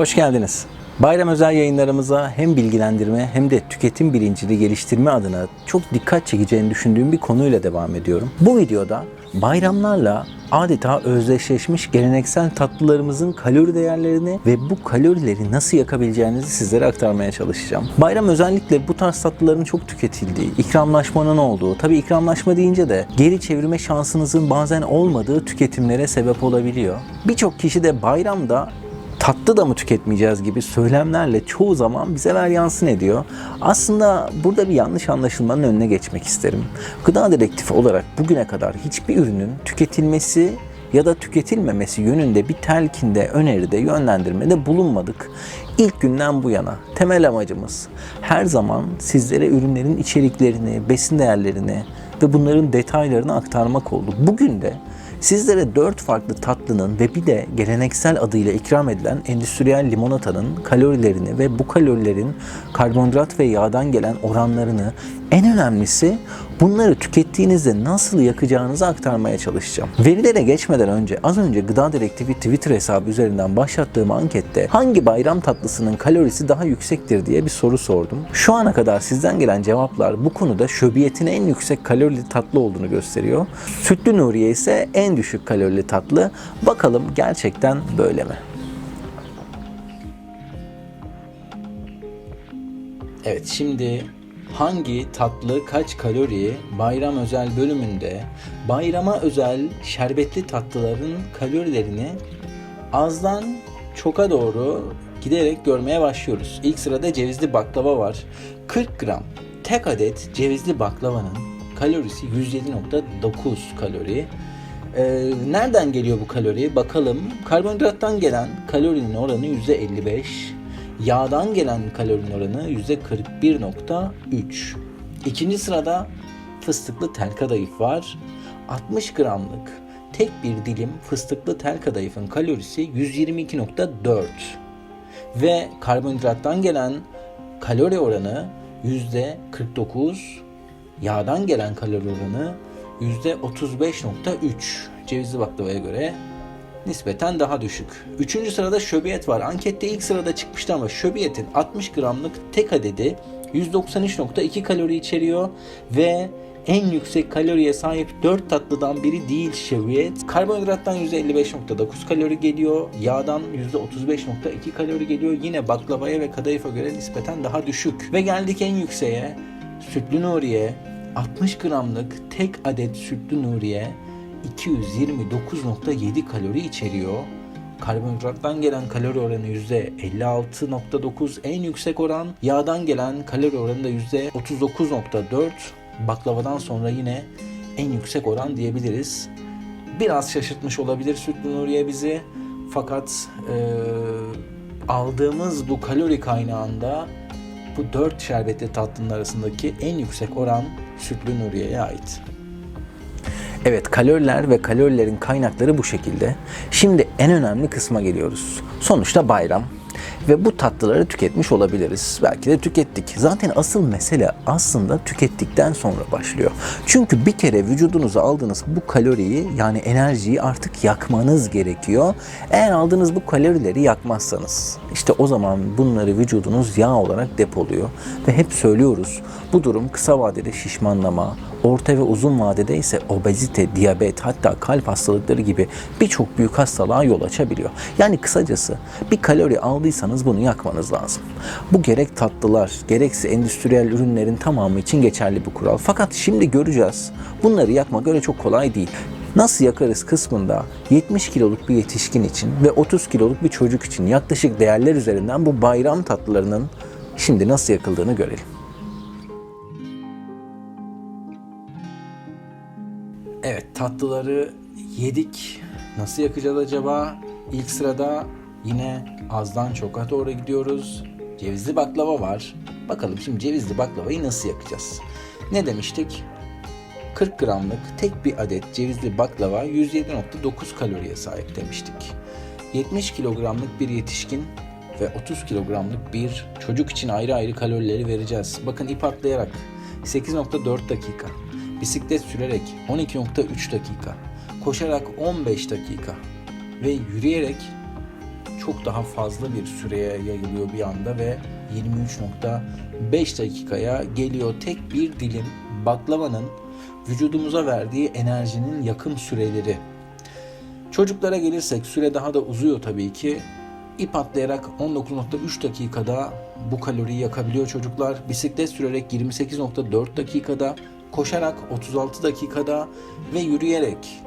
Hoş geldiniz. Bayram özel yayınlarımıza hem bilgilendirme hem de tüketim bilincini geliştirme adına çok dikkat çekeceğini düşündüğüm bir konuyla devam ediyorum. Bu videoda bayramlarla adeta özdeşleşmiş geleneksel tatlılarımızın kalori değerlerini ve bu kalorileri nasıl yakabileceğinizi sizlere aktarmaya çalışacağım. Bayram özellikle bu tarz tatlıların çok tüketildiği, ikramlaşmanın olduğu, tabi ikramlaşma deyince de geri çevirme şansınızın bazen olmadığı tüketimlere sebep olabiliyor. Birçok kişi de bayramda tatlı da mı tüketmeyeceğiz gibi söylemlerle çoğu zaman bize ver yansın ediyor. Aslında burada bir yanlış anlaşılmanın önüne geçmek isterim. Gıda dedektifi olarak bugüne kadar hiçbir ürünün tüketilmesi ya da tüketilmemesi yönünde bir telkinde, öneride, yönlendirmede bulunmadık. İlk günden bu yana temel amacımız her zaman sizlere ürünlerin içeriklerini, besin değerlerini ve bunların detaylarını aktarmak oldu. Bugün de Sizlere 4 farklı tatlının ve bir de geleneksel adıyla ikram edilen endüstriyel limonatanın kalorilerini ve bu kalorilerin karbonhidrat ve yağdan gelen oranlarını en önemlisi bunları tükettiğinizde nasıl yakacağınızı aktarmaya çalışacağım. Verilere geçmeden önce az önce Gıda Direktifi Twitter hesabı üzerinden başlattığım ankette hangi bayram tatlısının kalorisi daha yüksektir diye bir soru sordum. Şu ana kadar sizden gelen cevaplar bu konuda şöbiyetin en yüksek kalorili tatlı olduğunu gösteriyor. Sütlü Nuriye ise en düşük kalorili tatlı. Bakalım gerçekten böyle mi? Evet şimdi hangi tatlı kaç kalori bayram özel bölümünde bayrama özel şerbetli tatlıların kalorilerini azdan çoka doğru giderek görmeye başlıyoruz. İlk sırada cevizli baklava var. 40 gram tek adet cevizli baklavanın kalorisi 107.9 kalori. Ee, nereden geliyor bu kalori? Bakalım. Karbonhidrattan gelen kalorinin oranı %55. Yağdan gelen kalorinin oranı %41.3. İkinci sırada fıstıklı tel kadayıf var. 60 gramlık tek bir dilim fıstıklı tel kadayıfın kalorisi 122.4. Ve karbonhidrattan gelen kalori oranı %49. Yağdan gelen kalori oranı %35.3 cevizli baklavaya göre nispeten daha düşük. Üçüncü sırada şöbiyet var. Ankette ilk sırada çıkmıştı ama şöbiyetin 60 gramlık tek adedi 193.2 kalori içeriyor ve en yüksek kaloriye sahip 4 tatlıdan biri değil şöbiyet. Karbonhidrattan %55.9 kalori geliyor. Yağdan %35.2 kalori geliyor. Yine baklavaya ve kadayıfa göre nispeten daha düşük. Ve geldik en yükseğe. Sütlü Nuriye 60 gramlık tek adet sütlü Nuriye 229.7 kalori içeriyor. Karbonhidrattan gelen kalori oranı %56.9 en yüksek oran. Yağdan gelen kalori oranı da %39.4. Baklavadan sonra yine en yüksek oran diyebiliriz. Biraz şaşırtmış olabilir Sütlü Nuriye bizi. Fakat e, aldığımız bu kalori kaynağında bu dört şerbetli tatlının arasındaki en yüksek oran Sütlü Nuriye'ye ait. Evet kaloriler ve kalorilerin kaynakları bu şekilde. Şimdi en önemli kısma geliyoruz. Sonuçta bayram ve bu tatlıları tüketmiş olabiliriz. Belki de tükettik. Zaten asıl mesele aslında tükettikten sonra başlıyor. Çünkü bir kere vücudunuza aldığınız bu kaloriyi yani enerjiyi artık yakmanız gerekiyor. Eğer aldığınız bu kalorileri yakmazsanız işte o zaman bunları vücudunuz yağ olarak depoluyor. Ve hep söylüyoruz bu durum kısa vadede şişmanlama, orta ve uzun vadede ise obezite, diyabet hatta kalp hastalıkları gibi birçok büyük hastalığa yol açabiliyor. Yani kısacası bir kalori aldıysanız bunu yakmanız lazım. Bu gerek tatlılar gerekse endüstriyel ürünlerin tamamı için geçerli bir kural. Fakat şimdi göreceğiz bunları yakmak öyle çok kolay değil. Nasıl yakarız kısmında 70 kiloluk bir yetişkin için ve 30 kiloluk bir çocuk için yaklaşık değerler üzerinden bu bayram tatlılarının şimdi nasıl yakıldığını görelim. Evet tatlıları yedik. Nasıl yakacağız acaba? İlk sırada yine azdan çoka doğru gidiyoruz. Cevizli baklava var. Bakalım şimdi cevizli baklavayı nasıl yakacağız? Ne demiştik? 40 gramlık tek bir adet cevizli baklava 107.9 kaloriye sahip demiştik. 70 kilogramlık bir yetişkin ve 30 kilogramlık bir çocuk için ayrı ayrı kalorileri vereceğiz. Bakın ip atlayarak 8.4 dakika, bisiklet sürerek 12.3 dakika, koşarak 15 dakika ve yürüyerek çok daha fazla bir süreye yayılıyor bir anda ve 23.5 dakikaya geliyor. Tek bir dilim baklavanın vücudumuza verdiği enerjinin yakım süreleri. Çocuklara gelirsek süre daha da uzuyor tabii ki. İp atlayarak 19.3 dakikada bu kaloriyi yakabiliyor çocuklar. Bisiklet sürerek 28.4 dakikada, koşarak 36 dakikada ve yürüyerek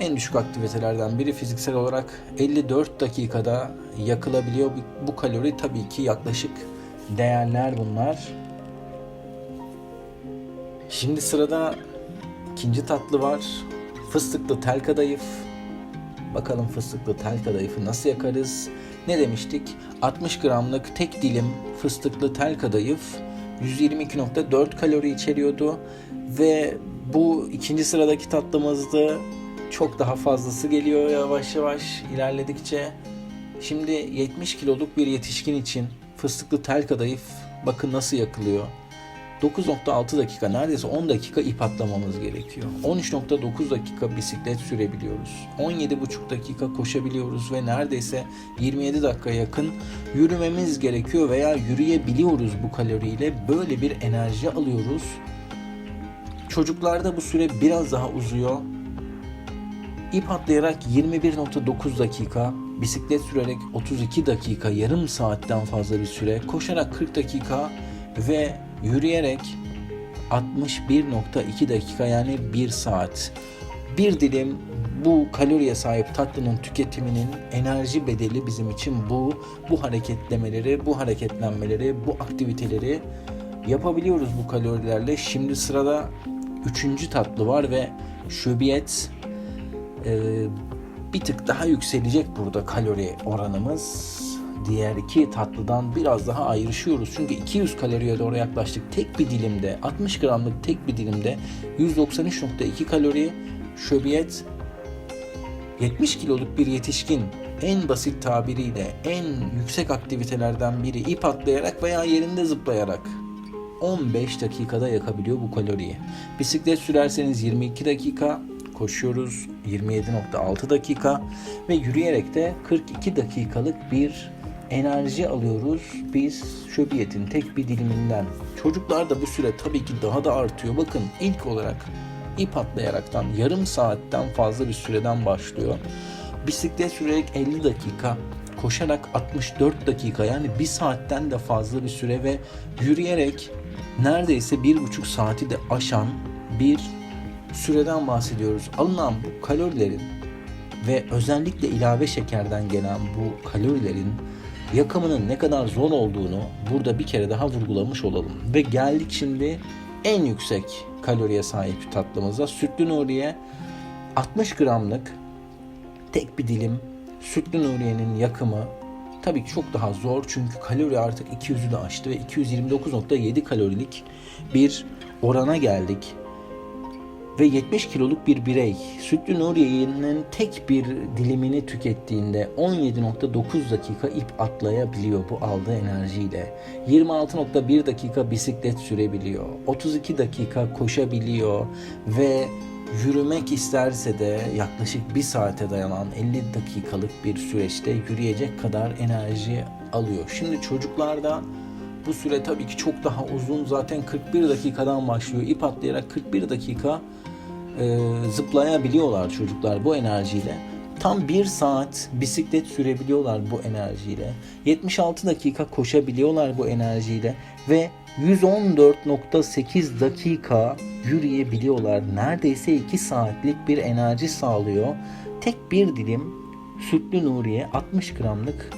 en düşük aktivitelerden biri fiziksel olarak 54 dakikada yakılabiliyor. Bu kalori tabii ki yaklaşık değerler bunlar. Şimdi sırada ikinci tatlı var. Fıstıklı tel kadayıf. Bakalım fıstıklı tel kadayıfı nasıl yakarız? Ne demiştik? 60 gramlık tek dilim fıstıklı tel kadayıf 122.4 kalori içeriyordu ve bu ikinci sıradaki tatlımızda çok daha fazlası geliyor yavaş yavaş ilerledikçe. Şimdi 70 kiloluk bir yetişkin için fıstıklı tel kadayıf bakın nasıl yakılıyor. 9.6 dakika neredeyse 10 dakika ip atlamamız gerekiyor. 13.9 dakika bisiklet sürebiliyoruz. 17.5 dakika koşabiliyoruz ve neredeyse 27 dakika yakın yürümemiz gerekiyor veya yürüyebiliyoruz bu kaloriyle. Böyle bir enerji alıyoruz. Çocuklarda bu süre biraz daha uzuyor. İp atlayarak 21.9 dakika, bisiklet sürerek 32 dakika, yarım saatten fazla bir süre, koşarak 40 dakika ve yürüyerek 61.2 dakika yani 1 saat. Bir dilim bu kaloriye sahip tatlının tüketiminin enerji bedeli bizim için bu. Bu hareketlemeleri, bu hareketlenmeleri, bu aktiviteleri yapabiliyoruz bu kalorilerle. Şimdi sırada üçüncü tatlı var ve şöbiyet e, bir tık daha yükselecek burada kalori oranımız diğer iki tatlıdan biraz daha ayrışıyoruz. Çünkü 200 kaloriye doğru yaklaştık. Tek bir dilimde 60 gramlık tek bir dilimde 193.2 kalori şöbiyet 70 kiloluk bir yetişkin en basit tabiriyle en yüksek aktivitelerden biri ip atlayarak veya yerinde zıplayarak 15 dakikada yakabiliyor bu kaloriyi. Bisiklet sürerseniz 22 dakika, koşuyoruz 27.6 dakika ve yürüyerek de 42 dakikalık bir enerji alıyoruz biz şöbiyetin tek bir diliminden. Çocuklarda bu süre tabii ki daha da artıyor. Bakın ilk olarak ip atlayaraktan yarım saatten fazla bir süreden başlıyor. Bisiklet sürerek 50 dakika, koşarak 64 dakika yani bir saatten de fazla bir süre ve yürüyerek neredeyse bir buçuk saati de aşan bir süreden bahsediyoruz. Alınan bu kalorilerin ve özellikle ilave şekerden gelen bu kalorilerin yakımının ne kadar zor olduğunu burada bir kere daha vurgulamış olalım. Ve geldik şimdi en yüksek kaloriye sahip tatlımıza. Sütlü Nuriye 60 gramlık tek bir dilim sütlü Nuriye'nin yakımı tabii ki çok daha zor çünkü kalori artık 200'ü de aştı ve 229.7 kalorilik bir orana geldik ve 70 kiloluk bir birey sütlü Nuriye'nin tek bir dilimini tükettiğinde 17.9 dakika ip atlayabiliyor bu aldığı enerjiyle. 26.1 dakika bisiklet sürebiliyor. 32 dakika koşabiliyor ve yürümek isterse de yaklaşık bir saate dayanan 50 dakikalık bir süreçte yürüyecek kadar enerji alıyor. Şimdi çocuklarda bu süre tabii ki çok daha uzun. Zaten 41 dakikadan başlıyor. İp atlayarak 41 dakika e, zıplayabiliyorlar çocuklar bu enerjiyle. Tam bir saat bisiklet sürebiliyorlar bu enerjiyle. 76 dakika koşabiliyorlar bu enerjiyle ve 114.8 dakika yürüyebiliyorlar. Neredeyse 2 saatlik bir enerji sağlıyor. Tek bir dilim sütlü Nuriye 60 gramlık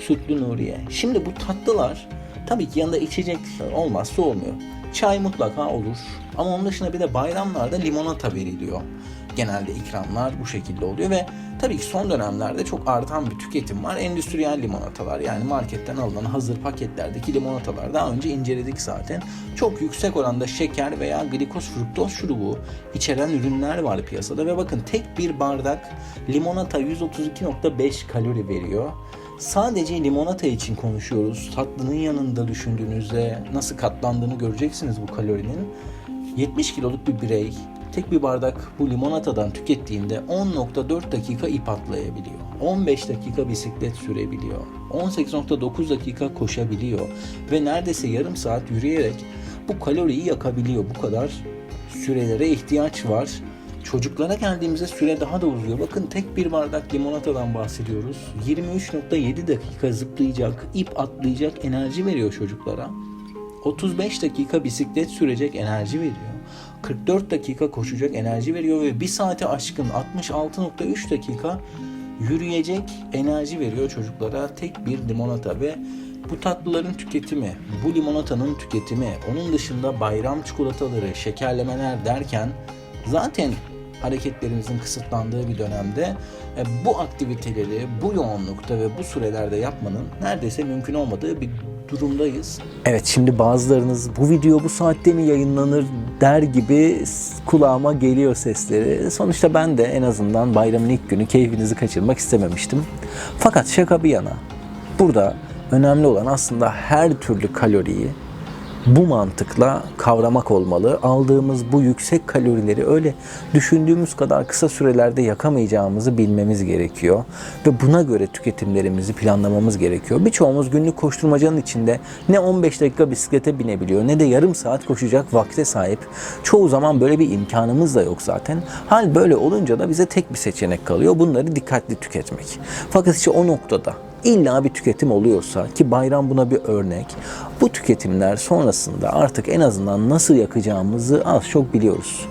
sütlü Nuriye. Şimdi bu tatlılar tabii ki yanında içecek olmazsa olmuyor. Çay mutlaka olur. Ama onun dışında bir de bayramlarda limonata veriliyor. Genelde ikramlar bu şekilde oluyor ve tabii ki son dönemlerde çok artan bir tüketim var. Endüstriyel limonatalar yani marketten alınan hazır paketlerdeki limonatalar daha önce inceledik zaten. Çok yüksek oranda şeker veya glikoz fruktoz şurubu içeren ürünler var piyasada ve bakın tek bir bardak limonata 132.5 kalori veriyor. Sadece limonata için konuşuyoruz. Tatlının yanında düşündüğünüzde nasıl katlandığını göreceksiniz bu kalorinin. 70 kiloluk bir birey tek bir bardak bu limonatadan tükettiğinde 10.4 dakika ip atlayabiliyor. 15 dakika bisiklet sürebiliyor. 18.9 dakika koşabiliyor. Ve neredeyse yarım saat yürüyerek bu kaloriyi yakabiliyor. Bu kadar sürelere ihtiyaç var. Çocuklara geldiğimizde süre daha da uzuyor. Bakın tek bir bardak limonatadan bahsediyoruz. 23.7 dakika zıplayacak, ip atlayacak enerji veriyor çocuklara. 35 dakika bisiklet sürecek enerji veriyor. 44 dakika koşacak enerji veriyor ve 1 saate aşkın 66.3 dakika yürüyecek enerji veriyor çocuklara tek bir limonata ve bu tatlıların tüketimi, bu limonatanın tüketimi, onun dışında bayram çikolataları, şekerlemeler derken zaten hareketlerimizin kısıtlandığı bir dönemde e, bu aktiviteleri bu yoğunlukta ve bu sürelerde yapmanın neredeyse mümkün olmadığı bir durumdayız. Evet şimdi bazılarınız bu video bu saatte mi yayınlanır der gibi kulağıma geliyor sesleri. Sonuçta ben de en azından bayramın ilk günü keyfinizi kaçırmak istememiştim. Fakat şaka bir yana burada önemli olan aslında her türlü kaloriyi bu mantıkla kavramak olmalı. Aldığımız bu yüksek kalorileri öyle düşündüğümüz kadar kısa sürelerde yakamayacağımızı bilmemiz gerekiyor. Ve buna göre tüketimlerimizi planlamamız gerekiyor. Birçoğumuz günlük koşturmacanın içinde ne 15 dakika bisiklete binebiliyor ne de yarım saat koşacak vakte sahip. Çoğu zaman böyle bir imkanımız da yok zaten. Hal böyle olunca da bize tek bir seçenek kalıyor. Bunları dikkatli tüketmek. Fakat işte o noktada İlla bir tüketim oluyorsa ki bayram buna bir örnek. Bu tüketimler sonrasında artık en azından nasıl yakacağımızı az çok biliyoruz.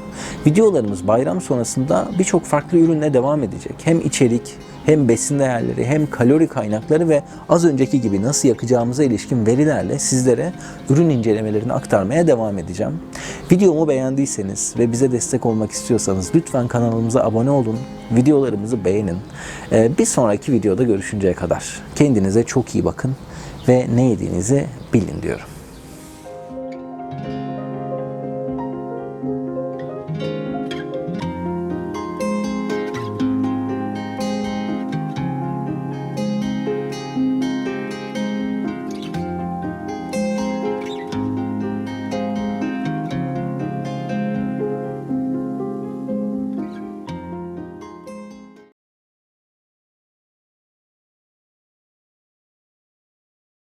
Videolarımız bayram sonrasında birçok farklı ürünle devam edecek. Hem içerik, hem besin değerleri, hem kalori kaynakları ve az önceki gibi nasıl yakacağımıza ilişkin verilerle sizlere ürün incelemelerini aktarmaya devam edeceğim. Videomu beğendiyseniz ve bize destek olmak istiyorsanız lütfen kanalımıza abone olun, videolarımızı beğenin. Ee, Bir sonraki videoda görüşünceye kadar kendinize çok iyi bakın ve ne yediğinizi bilin diyorum.